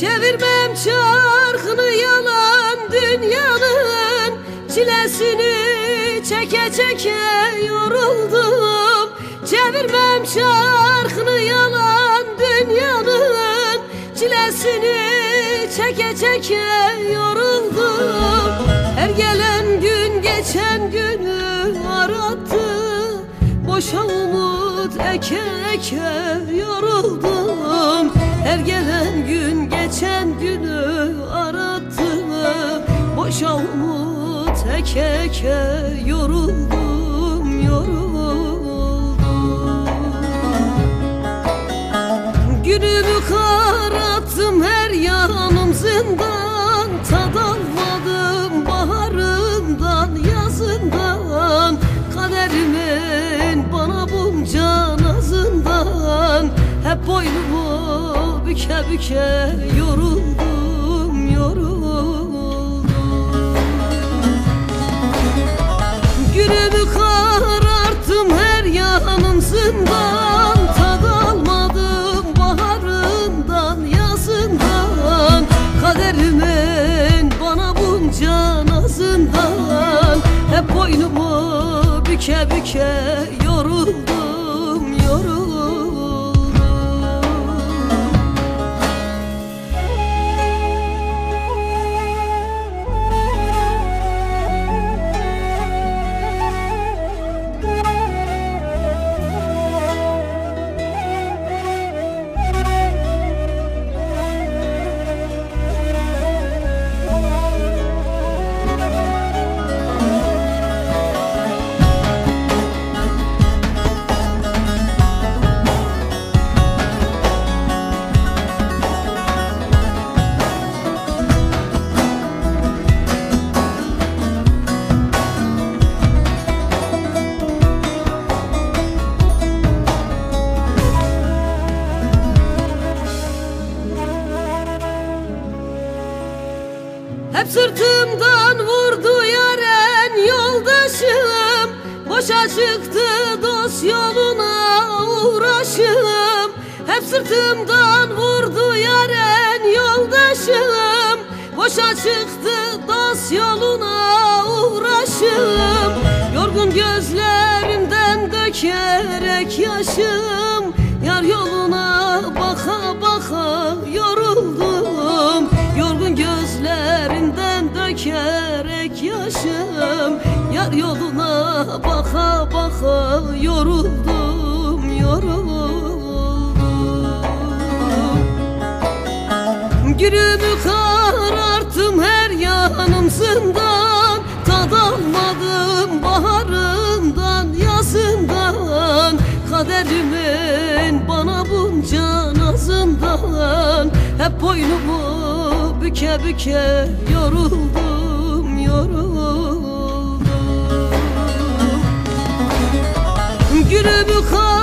Çevirmem çarkını yalan dünyanın Çilesini çeke çeke yoruldum. Çevirmem çarkını yalan dünyanın Çilesini çeke çeke yoruldum. Her gelen gün geçen günü arattı Boşa umut eke eke yoruldum Her gelen gün geçen günü arattı. Boşa umut eke eke yoruldum yoruldum. Günümü karattım her yanım zindan. Tad almadım baharından yazından. Kaderimin bana bunca nazından. Hep boynumu büke büke yoruldum yoruldum. Günümü kararttım her yanım zindan Tad almadım baharından yazından. Kaderimin bana bunca nazından. Hep boynumu büke büke Hep sırtımdan vurdu yaren yoldaşım. Boşa çıktı dost yoluna uğraşım. Hep sırtımdan vurdu yaren yoldaşım. Boşa çıktı dost yoluna uğraşım. Yorgun gözlerimden dökerek yaşım yaşım Yar yoluna baka baka yoruldum yoruldum. Günümü kararttım her yanım zindan Tad baharından yazından. Kaderimin bana bunca nazından Hep boynumu büke büke yoruldum yoruldum Günümü kararttım